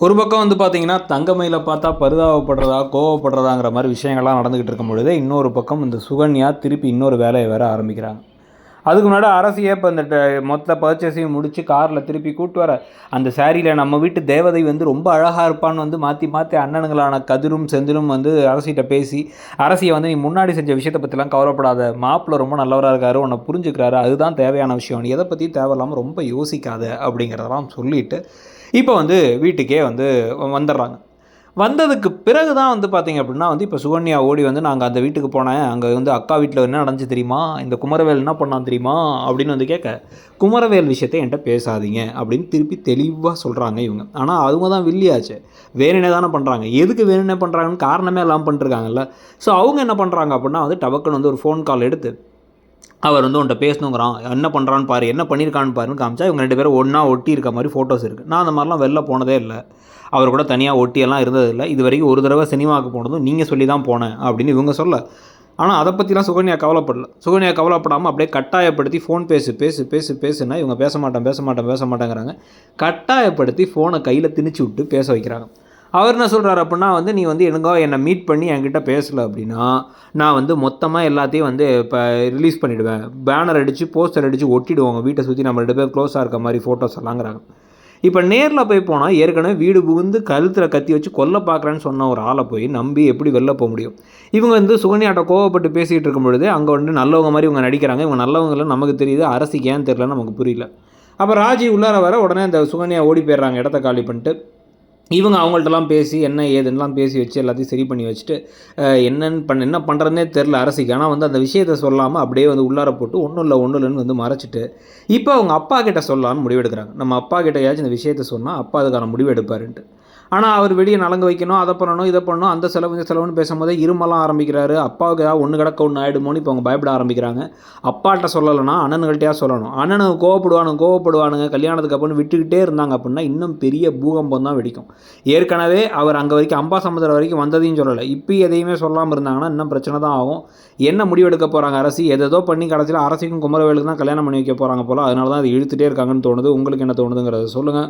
ஒரு பக்கம் வந்து பார்த்தீங்கன்னா தங்கமயில பார்த்தா பரிதாபப்படுறதா கோவப்படுறதாங்கிற மாதிரி விஷயங்கள்லாம் நடந்துக்கிட்டு இருக்கும் பொழுது இன்னொரு பக்கம் இந்த சுகன்யா திருப்பி இன்னொரு வேலையை வேறு ஆரம்பிக்கிறாங்க. அதுக்கு முன்னாடி அரசியே இப்போ இந்த மொத்த பர்ச்சேஸையும் முடித்து காரில் திருப்பி கூட்டு வர. அந்த சாரியில் நம்ம வீட்டு தேவதை வந்து ரொம்ப அழகாக இருப்பான்னு வந்து மாற்றி மாற்றி அண்ணனுங்களான கதிரும் செந்திலும் வந்து அரசிகிட்ட பேசி அரசியை வந்து நீ முன்னாடி செஞ்ச விஷயத்தை பற்றிலாம் கவலைப்படாத. மாப்பிள்ள ரொம்ப நல்லவராக இருக்காரு உன்னை புரிஞ்சுக்கிறாரு. அதுதான் தேவையான விஷயம். நீ எதை பற்றி தேவையில்லாமல் ரொம்ப யோசிக்காத அப்படிங்கிறதெல்லாம் சொல்லிட்டு இப்போ வந்து வீட்டுக்கே வந்து வந்துடுறாங்க. வந்ததுக்கு பிறகு தான் வந்து பார்த்தீங்க அப்படின்னா வந்து இப்போ சுகன்யா ஓடி வந்து நாங்கள் அந்த வீட்டுக்கு போனேன். அங்கே வந்து அக்கா வீட்டில் என்ன நடந்துச்சு தெரியுமா? இந்த குமரவேல் என்ன பண்ணான் தெரியுமா? அப்படின்னு வந்து கேட்க குமரவேல் விஷயத்தை என்கிட்ட பேசாதீங்க. அப்படின்னு திருப்பி தெளிவாக சொல்கிறாங்க இவங்க. ஆனால் அவங்க தான் வில்லியாச்சு வேணுனே தானே பண்ணுறாங்க எதுக்கு வேணுனே பண்ணுறாங்கன்னு காரணமே எல்லாம் பண்ணிருக்காங்கல்ல ஸோ அவங்க என்ன பண்ணுறாங்க அப்படின்னா வந்து டபக்குன்னு வந்து ஒரு ஃபோன் கால் எடுத்து அவர் வந்து உன்ட்ட பேசணுங்கிறான். என்ன பண்ணுறான்னு பாரு என்ன பண்ணியிருக்கான்னு பாருன்னு காமிச்சா இவங்க ரெண்டு பேரும் ஒன்றா ஒட்டி இருக்க மாதிரி ஃபோட்டோஸ் இருக்குது நான் அந்த மாதிரிலாம் வெளில போனதே இல்லை. அவர் கூட தனியாக ஒட்டியெல்லாம் இருந்ததில்லை இது வரைக்கும் ஒரு தடவை சினிமாவுக்கு போனதும் நீங்கள் சொல்லி தான் போனேன் அப்படின்னு இவங்க சொல்ல. ஆனால் அதை பற்றிலாம் சுகன்யா கவலைப்படல. சுகன்யா கவலைப்படாமல் அப்படியே கட்டாயப்படுத்தி ஃபோன் பேசு பேசு பேசு பேசுனா இவங்க பேச மாட்டேன் பேச மாட்டேன் பேச மாட்டேங்கிறாங்க. கட்டாயப்படுத்தி ஃபோனை கையில் திணிச்சு விட்டு பேச வைக்கிறாங்க. அவர் என்ன சொல்கிறார் அப்படின்னா வந்து நீ வந்து எனக்கோ என்னை மீட் பண்ணி என்கிட்ட பேசலை அப்படின்னா நான் வந்து மொத்தமாக எல்லாத்தையும் வந்து இப்போ ரிலீஸ் பண்ணிவிடுவேன் பேனர் அடித்து போஸ்டர் அடித்து ஒட்டிடுவாங்க. வீட்டை சுற்றி நம்ம ரெண்டு பேர் க்ளோஸாக இருக்க மாதிரி ஃபோட்டோஸ் எல்லாங்கிறாங்க. இப்போ நேரில் போய் போனால் ஏற்கனவே வீடு புகுந்து கழுத்தில் கத்தி வச்சு கொல்ல பார்க்குறேன்னு சொன்ன ஒரு ஆளை போய் நம்பி எப்படி வெளில போக முடியும்? இவங்க வந்து சுகன்யாட்ட கோவப்பட்டு பேசிகிட்டு இருக்கும் பொழுது அங்கே வந்து நல்லவங்க மாதிரி இவங்க நடிக்கிறாங்க. இவங்க நல்லவங்களும் நமக்கு தெரியுது. அரசிக்கு ஏன் தெரிலன்னு நமக்கு புரியல. அப்போ ராஜி உள்ளார வர உடனே அந்த சுகன்யா ஓடி போயிடுறாங்க. இடத்த காலி பண்ணிட்டு இவங்க அவங்கள்ட்டலாம் பேசி என்ன ஏதுன்னெலாம் பேசி வச்சு எல்லாத்தையும் சரி பண்ணி வச்சுட்டு என்னென்னு என்னன்னு பண்ண என்ன பண்ணுறதுனே தெரில அரசிக்கு. ஆனால் வந்து அந்த விஷயத்தை சொல்லாமல் அப்படியே வந்து உள்ளார போட்டு ஒன்றும் இல்லை ஒன்றும் இல்லைன்னு வந்து மறைச்சிட்டு இப்போ அவங்க அப்பா கிட்ட சொல்லலான்னு முடிவெடுக்கிறாங்க. நம்ம அப்பா கிட்டயாச்சும் இந்த விஷயத்த சொன்னால் அப்பா அதுக்கான முடிவு எடுப்பாருன்ட்டு. ஆனால் அவர் வெளியே நலங்க வைக்கணும் அதை பண்ணணும் இதை பண்ணணும் அந்த செலவு இந்த செலவுன்னு பேசும்போது இருமலாம் ஆரம்பிக்கிறாரு. அப்பாவுக்கு ஏதாவது ஒன்று கிடக்க ஒன்று ஆகிடுமோன்னு இப்போ அவங்க பயப்பட ஆரம்பிக்கிறாங்க. அப்பாட்ட சொல்லலைன்னா அண்ணனுங்கள்ட்டையா சொல்லணும். அண்ணனுக்கு கோவப்படுவானுங்க கோவப்படுவானுங்க. கல்யாணத்துக்கு அப்புறம் விட்டுக்கிட்டே இருந்தாங்க அப்படின்னா இன்னும் பெரிய பூகம்பம் தான் வெடிக்கும். ஏற்கனவே அவர் அங்கே வரைக்கும் அம்பா சமுத்திரம் வரைக்கும் வந்ததையும் சொல்லலை. இப்போ எதையுமே சொல்லாமல் இருந்தாங்கன்னா இன்னும் பிரச்சனை தான் ஆகும். என்ன முடிவெடுக்க போகிறாங்க அரசி? எதோ பண்ணி கடைசியில் அரசுக்கும் குமரவேலுக்கு தான் கல்யாணம் பண்ணி வைக்க போகிறாங்க போல். அதனால தான் அது இழுத்துட்டே இருக்காங்கன்னு தோணுது. உங்களுக்கு என்ன தோணுதுங்கிறத சொல்லுங்கள்